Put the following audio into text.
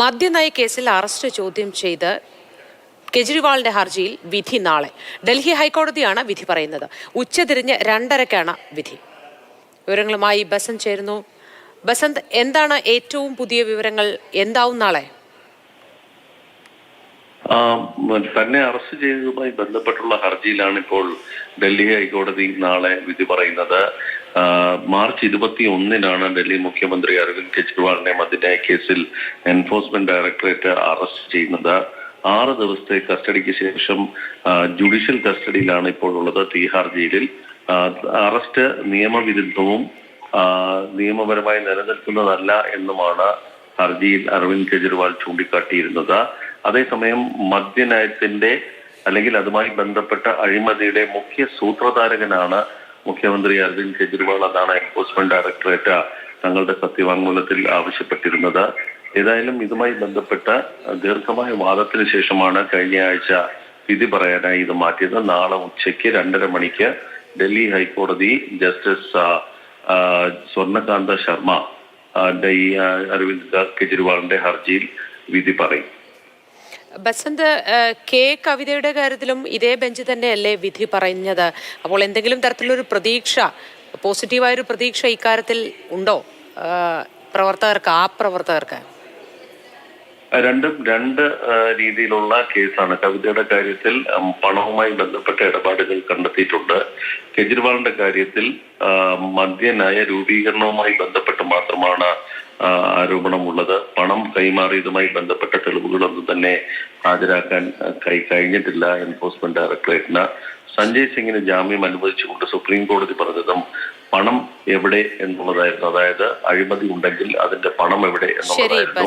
മദ്യനയ കേസിൽ അറസ്റ്റ് ചോദ്യം ചെയ്ത് കെജ്രിവാളിന്റെ ഹർജിയിൽ വിധി നാളെ. ഡൽഹി ഹൈക്കോടതിയാണ് വിധി പറയുന്നത്. ഉച്ചതിരിഞ്ഞ് രണ്ടരക്കാണ് വിധി. വിവരങ്ങളുമായി ബസന്ത് ചേരുന്നു. ബസന്ത് എന്താണ് ഏറ്റവും പുതിയ വിവരങ്ങൾ? എന്താവും നാളെ? തന്നെ അറസ്റ്റ് ചെയ്തതുമായി ബന്ധപ്പെട്ടുള്ള ഹർജിയിലാണ് ഇപ്പോൾ ഡൽഹി ഹൈക്കോടതി നാളെ വിധി പറയുന്നത്. മാർച്ച് ഇരുപത്തി ഒന്നിനാണ് ഡൽഹി മുഖ്യമന്ത്രി അരവിന്ദ് കെജ്രിവാളിനെ മതിനായ കേസിൽ എൻഫോഴ്സ്മെന്റ് ഡയറക്ടറേറ്റ് അറസ്റ്റ് ചെയ്യുന്നത്. ആറ് ദിവസത്തെ കസ്റ്റഡിക്ക് ശേഷം ജുഡീഷ്യൽ കസ്റ്റഡിയിലാണ് ഇപ്പോൾ ഉള്ളത് തീഹാർ ജയിലിൽ. അറസ്റ്റ് നിയമവിരുദ്ധവും നിയമപരമായി നിലനിൽക്കുന്നതല്ല എന്നുമാണ് ഹർജിയിൽ അരവിന്ദ് കെജ്രിവാൾ ചൂണ്ടിക്കാട്ടിയിരുന്നത്. അതേസമയം മദ്യനയത്തിന്റെ അല്ലെങ്കിൽ അതുമായി ബന്ധപ്പെട്ട അഴിമതിയുടെ മുഖ്യ സൂത്രധാരകനാണ് മുഖ്യമന്ത്രി അരവിന്ദ് കെജ്രിവാൾ അതാണ് എൻഫോഴ്സ്മെന്റ് ഡയറക്ടറേറ്റ് തങ്ങളുടെ സത്യവാങ്മൂലത്തിൽ ആവശ്യപ്പെട്ടിരുന്നത്. ഏതായാലും ഇതുമായി ബന്ധപ്പെട്ട ദീർഘമായ വാദത്തിന് ശേഷമാണ് കഴിഞ്ഞ ആഴ്ച വിധി പറയാനായി ഇത് മാറ്റിയത്. നാളെ ഉച്ചയ്ക്ക് രണ്ടര മണിക്ക് ഡൽഹി ഹൈക്കോടതി ജസ്റ്റിസ് സ്വർണകാന്ത ശർമ്മ അരവിന്ദ് കെജ്രിവാളിന്റെ ഹർജിയിൽ വിധി പറയും. ബസന്ത് കെ കവിതയുടെ കാര്യത്തിലും ഇതേ ബെഞ്ച് തന്നെയല്ലേ വിധി പറഞ്ഞത് അപ്പോൾ എന്തെങ്കിലും തരത്തിലൊരു പ്രതീക്ഷ പോസിറ്റീവായൊരു പ്രതീക്ഷ ഇക്കാര്യത്തിൽ ഉണ്ടോ? പ്രവർത്തകർക്ക് ആ പ്രവർത്തകർക്ക്? രണ്ടും രണ്ട് രീതിയിലുള്ള കേസാണ്. കവിതയുടെ കാര്യത്തിൽ പണവുമായി ബന്ധപ്പെട്ട ഇടപാടുകൾ കണ്ടെത്തിയിട്ടുണ്ട്. കെജ്രിവാളിന്റെ കാര്യത്തിൽ മദ്യനായ രൂപീകരണവുമായി ബന്ധപ്പെട്ട് മാത്രമാണ് ആരോപണമുള്ളത്. പണം കൈമാറിയതുമായി ബന്ധപ്പെട്ട തെളിവുകളൊന്നും തന്നെ ഹാജരാക്കാൻ കൈ കഴിഞ്ഞിട്ടില്ല എൻഫോഴ്സ്മെന്റ് ഡയറക്ടറേറ്റിന് സഞ്ജയ് സിംഗിന് ജാമ്യം അനുവദിച്ചുകൊണ്ട് സുപ്രീം കോടതി പറഞ്ഞതും പണം എവിടെ എന്നുള്ളതായിരുന്നു. അതായത് അഴിമതി ഉണ്ടെങ്കിൽ അതിന്റെ പണം എവിടെ എന്നുള്ളതായിരുന്നു.